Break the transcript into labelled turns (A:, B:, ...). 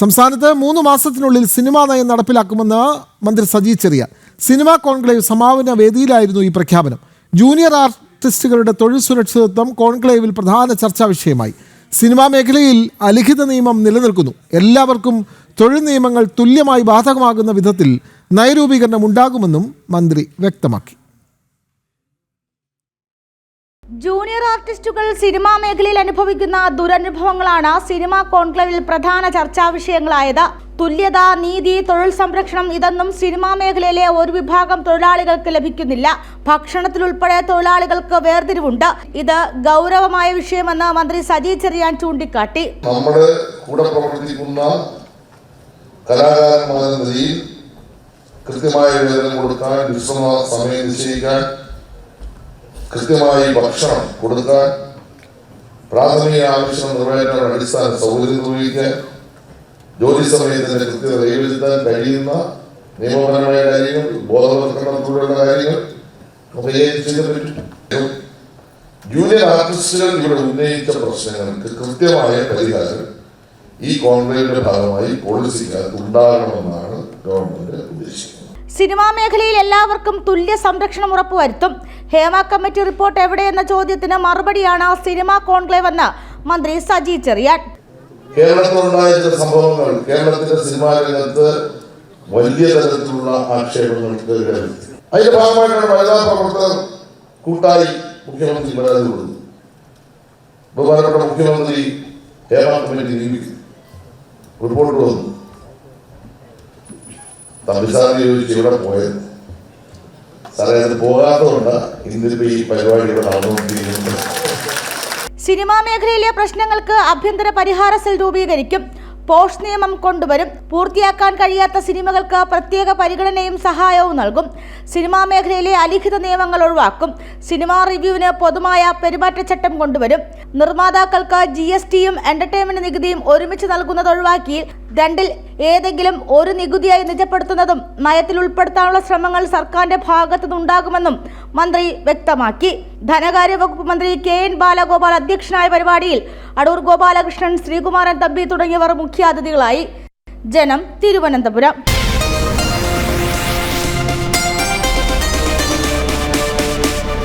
A: സംസ്ഥാനത്ത് മൂന്ന് മാസത്തിനുള്ളിൽ സിനിമാ നയം നടപ്പിലാക്കുമെന്ന് മന്ത്രി സജി ചെറിയ. സിനിമാ കോൺക്ലേവ് സമാപന വേദിയിലായിരുന്നു ഈ പ്രഖ്യാപനം. ജൂനിയർ ആർട്ടിസ്റ്റുകളുടെ തൊഴിൽ സുരക്ഷിതത്വം കോൺക്ലേവിൽ പ്രധാന ചർച്ചാ വിഷയമായി. സിനിമാ മേഖലയിൽ അലിഖിത നിയമം നിലനിൽക്കുന്നു. എല്ലാവർക്കും തൊഴിൽ നിയമങ്ങൾ തുല്യമായി ബാധകമാകുന്ന വിധത്തിൽ നയരൂപീകരണം ഉണ്ടാകുമെന്നും മന്ത്രി വ്യക്തമാക്കി.
B: ജൂനിയർ ആർട്ടിസ്റ്റുകൾ സിനിമാ മേഖലയിൽ അനുഭവിക്കുന്ന ദുരനുഭവങ്ങളാണ് സിനിമാ കോൺക്ലേവിൽ പ്രധാന ചർച്ചാ വിഷയങ്ങളായത്. തുല്യത നീതി തൊഴിൽ സംരക്ഷണം ഇതൊന്നും സിനിമാ മേഖലയിലെ ഒരു വിഭാഗം തൊഴിലാളികൾക്ക് ലഭിക്കുന്നില്ല. ഭക്ഷണത്തിലുൾപ്പെടെ തൊഴിലാളികൾക്ക് വേർതിരിവുണ്ട്. ഇത് ഗൗരവമായ വിഷയമെന്ന് മന്ത്രി സജി ചെറിയാൻ ചൂണ്ടിക്കാട്ടി.
C: നമ്മുടെ കൂടെ പ്രവർത്തിക്കുന്ന കലാകാരന്മാരെന്ന കൃത്യമായ വേതനം കൊടുക്കാൻ സമയം നിശ്ചയിക്കാൻ കൃത്യമായി ഭക്ഷണം കൊടുക്കാൻ പ്രാഥമിക ആവശ്യം നിറവേറ്റാൻ അടിസ്ഥാന സൗകര്യം നിർവഹിക്കാൻ ജോലി സമയത്തിന്റെ കൃത്യത കൈവരുത്താൻ കഴിയുന്ന നിയമപരമായ കാര്യങ്ങൾ ബോധവൽക്കരണത്തിലുള്ള കാര്യങ്ങൾ ജൂനിയർ ആർട്ടിസ്റ്റുകൾ ഇവിടെ ഉന്നയിച്ച പ്രശ്നങ്ങൾക്ക് കൃത്യമായ പരിഹാരം ഈ കോൺഗ്രസിന്റെ ഭാഗമായി പോളിസിക്കകത്ത് ഉണ്ടാകണമെന്നാണ് ഗവൺമെന്റ്
B: സിനിമാ മേഖലയിൽ എല്ലാവർക്കും തുല്യ സംരക്ഷണം ഉറപ്പുവരുത്തും. ഹേമ കമ്മിറ്റി റിപ്പോർട്ട് എവിടെയെന്ന ചോദ്യത്തിന് മറുപടിയാണ് സിനിമാ കോൺക്ലേവ് എന്ന് മന്ത്രി സജി ചെറിയാൻ.
C: കേരളത്തിലുണ്ടായ ചില സംഭവങ്ങൾ കേരളത്തിന്റെ സിനിമാ രംഗത്ത് വലിയ തരത്തിലുള്ള ആക്ഷേപങ്ങൾക്ക് അതിന്റെ ഭാഗമായിട്ടാണ് വനിതാ പ്രവർത്തകർ കൂട്ടായി മുഖ്യമന്ത്രി പരാതി കൊടുത്തു ബഹുമാനപ്പെട്ട മുഖ്യമന്ത്രി ഹേമ കമ്മിറ്റി റിപ്പോർട്ട് വന്നു. തമിഴ്സാറിന് ചോദിച്ചു ഇവിടെ പോയത്. സാറേ അത് പോകാത്തതുകൊണ്ട് ഇന്നിപ്പോ ഈ പരിപാടി ഇവിടെ നടന്നുകൊണ്ടിരിക്കുന്നത്
B: സിനിമാ മേഖലയിലെ പ്രശ്നങ്ങൾക്ക് ആഭ്യന്തര പരിഹാര സെൽ രൂപീകരിക്കും. പോഷ് നിയമം കൊണ്ടുവരും. പൂർത്തിയാക്കാൻ കഴിയാത്ത സിനിമകൾക്ക് പ്രത്യേക പരിഗണനയും സഹായവും നൽകും. സിനിമാ മേഖലയിലെ അലിഖിത നിയമങ്ങൾ ഒഴിവാക്കും. സിനിമാ റിവ്യൂവിന് പൊതുമായ പെരുമാറ്റച്ചട്ടം കൊണ്ടുവരും. നിർമ്മാതാക്കൾക്ക് ജി എസ് ടിയും എന്റർടൈൻമെന്റ് നികുതിയും ഒരുമിച്ച് നൽകുന്നത് ഒഴിവാക്കി ദണ്ടിൽ ഏതെങ്കിലും ഒരു നികുതിയായി നിജപ്പെടുത്തുന്നതും നയത്തിൽ ഉൾപ്പെടുത്താനുള്ള ശ്രമങ്ങൾ സർക്കാരിന്റെ ഭാഗത്തുനിന്നുണ്ടാകുമെന്നും മന്ത്രി വ്യക്തമാക്കി. ധനകാര്യ വകുപ്പ് മന്ത്രി കെ എൻ ബാലഗോപാൽ അധ്യക്ഷനായ പരിപാടിയിൽ അടൂർ ഗോപാലകൃഷ്ണൻ ശ്രീകുമാരൻ തമ്പി തുടങ്ങിയവർ മുഖ്യാതിഥികളായി. ജനം തിരുവനന്തപുരം.